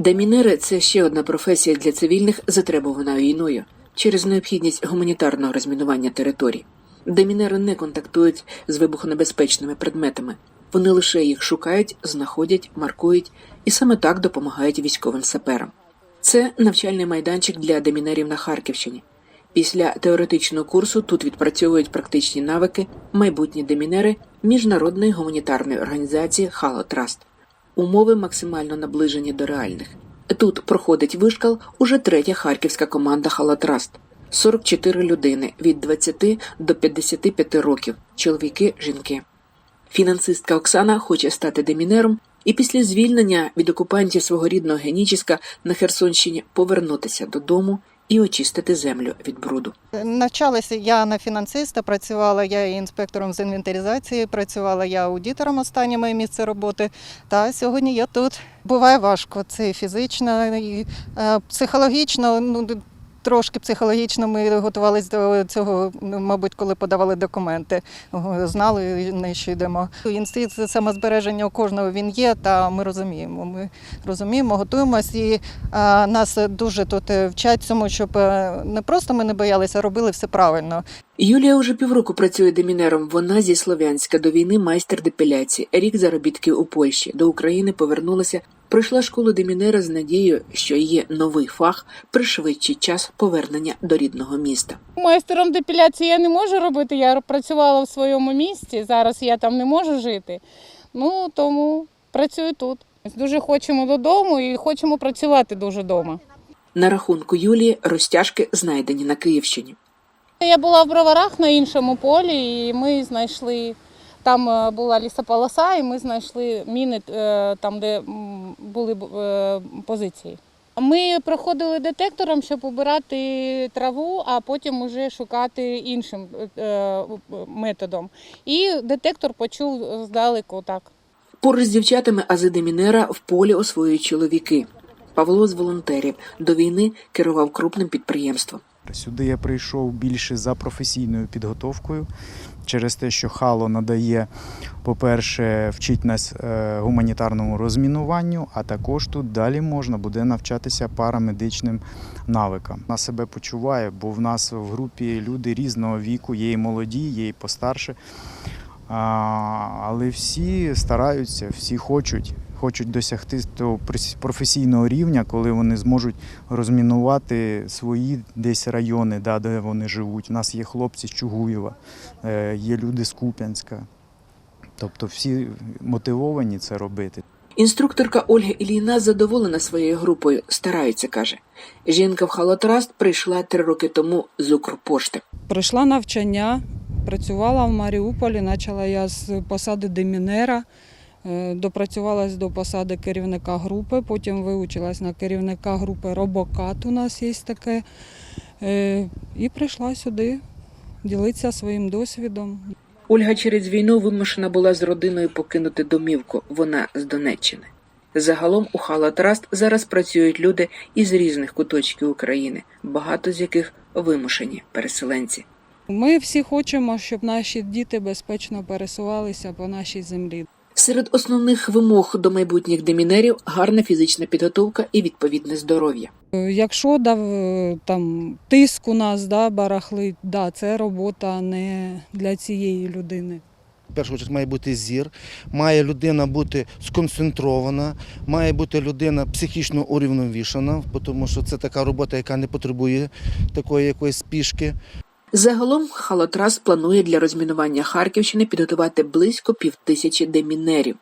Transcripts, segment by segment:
Демінери це ще одна професія для цивільних, затребувана війною через необхідність гуманітарного розмінування територій. Демінери не контактують з вибухонебезпечними предметами. Вони лише їх шукають, знаходять, маркують і саме так допомагають військовим саперам. Це навчальний майданчик для демінерів на Харківщині. Після теоретичного курсу тут відпрацьовують практичні навики майбутні демінери міжнародної гуманітарної організації Хало Траст. Умови максимально наближені до реальних. Тут проходить вишкал уже третя харківська команда Халатраст. 44 людини від 20 до 55 років, чоловіки, жінки. Фінансистка Оксана хоче стати демінером і після звільнення від окупантів свого рідного Генічіска на Херсонщині повернутися додому і очистити землю від бруду. Навчалася я на фінансиста, працювала я і інспектором з інвентаризації, працювала я аудитором останнє моє місце роботи. Та сьогодні я тут. Буває важко. Це фізично, і е, психологічно. Ну трошки психологічно ми готувалися до цього, мабуть, коли подавали документи. Знали на що йдемо. Інстинкт самозбереження у кожного він є, та ми розуміємо. Ми розуміємо, готуємось і а, нас дуже тут е, вчать цьому, щоб е, не просто ми не боялися, а робили все правильно. Юлія уже півроку працює демінером. Вона зі Слов'янська до війни майстер депіляції. Рік заробітків у Польщі. До України повернулася. Пройшла школу демінера з надією, що її новий фах пришвидшить час повернення до рідного міста. Майстером депіляції я не можу робити. Я працювала в своєму місті. Зараз я там не можу жити. Ну тому працюю тут. Дуже хочемо додому і хочемо працювати дуже вдома. На рахунку Юлії розтяжки знайдені на Київщині. Я була в броварах на іншому полі, і ми знайшли. Там е, була лісополоса, і ми знайшли міни е, там, де були е, позиції. Ми проходили детектором, щоб обирати траву, а потім вже шукати іншим е, методом. І детектор почув здалеку так. Поруч з дівчатами ази демінера в полі освоюють чоловіки. Павло з волонтерів до війни керував крупним підприємством. Сюди я прийшов більше за професійною підготовкою, через те, що Хало надає, по-перше, вчить нас е, гуманітарному розмінуванню, а також тут далі можна буде навчатися парамедичним навикам. На себе почуває, бо в нас в групі люди різного віку, є і молоді, є і постарше. Але всі стараються, всі хочуть. Хочуть досягти того професійного рівня, коли вони зможуть розмінувати свої десь райони, да, де вони живуть. У нас є хлопці з Чугуєва, е, є люди з Куп'янська. Тобто всі мотивовані це робити. Інструкторка Ольга Іліна задоволена своєю групою, старається, каже. Жінка в Халатраст прийшла три роки тому з Укрпошти. Пройшла навчання, працювала в Маріуполі, почала я з посади демінера, допрацювалась до посади керівника групи, потім вивчилась на керівника групи Робокат, у нас є таке. Е, І прийшла сюди ділитися своїм досвідом. Ольга через війну вимушена була з родиною покинути домівку. Вона з Донеччини. Загалом у Халатраст зараз працюють люди із різних куточків України, багато з яких вимушені переселенці. Ми всі хочемо, щоб наші діти безпечно пересувалися по нашій землі. Серед основних вимог до майбутніх демінерів гарна фізична підготовка і відповідне здоров'я. Е, Якщо да, в- там тиск у нас да, барахлить, да, це робота не для цієї людини. В першу чергу має бути зір, має людина бути сконцентрована, має бути людина психічно урівновішана, тому що це така робота, яка не потребує такої якоїсь спішки. Загалом Халатрас планує для розмінування Харківщини підготувати близько півтисячі демінерів.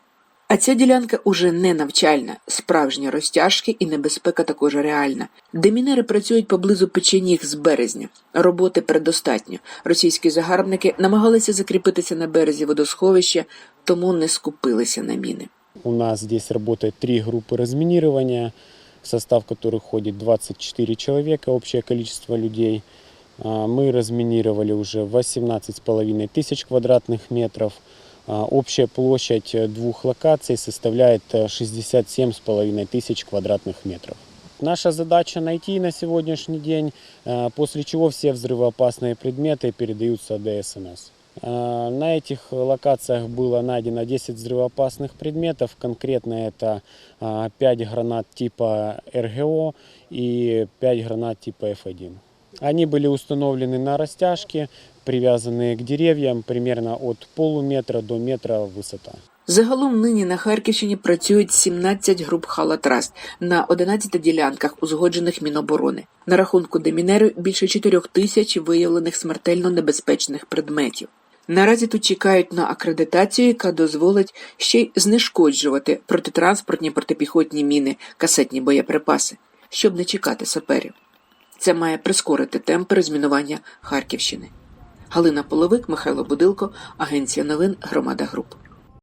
А ця ділянка уже не навчальна, справжні розтяжки і небезпека також реальна. Демінери працюють поблизу печеніг з березня. Роботи предостатньо. Російські загарбники намагалися закріпитися на березі водосховища, тому не скупилися на міни. У нас здесь работает три группы разминирования, в состав которых входит 24 человека, общее количество людей. А, Мы разминировали уже 18,5 тысяч квадратных метров. А, Общая площадь э, двух локаций составляет э, 67,5 тысяч квадратных метров. Наша задача найти на сегодняшний день, э, после чего все взрывоопасные предметы передаются ДСНС. На этих локациях было найдено 10 взрывоопасных предметов. Конкретно это 5 гранат типа РГО и 5 гранат типа F1. Они были установлены на растяжке, привязанные к деревьям примерно от полуметра до метра высота. Загалом нині на Харківщині працюють 17 груп халатраст на 11 ділянках, узгоджених Міноборони. На рахунку демінеру більше 4 тисяч виявлених смертельно небезпечних предметів. Наразі тут чекають на акредитацію, яка дозволить ще й знешкоджувати протитранспортні протипіхотні міни, касетні боєприпаси, щоб не чекати саперів. Це має прискорити темпи розмінування Харківщини. Галина Половик, Михайло Будилко, Агенція новин Громада Груп.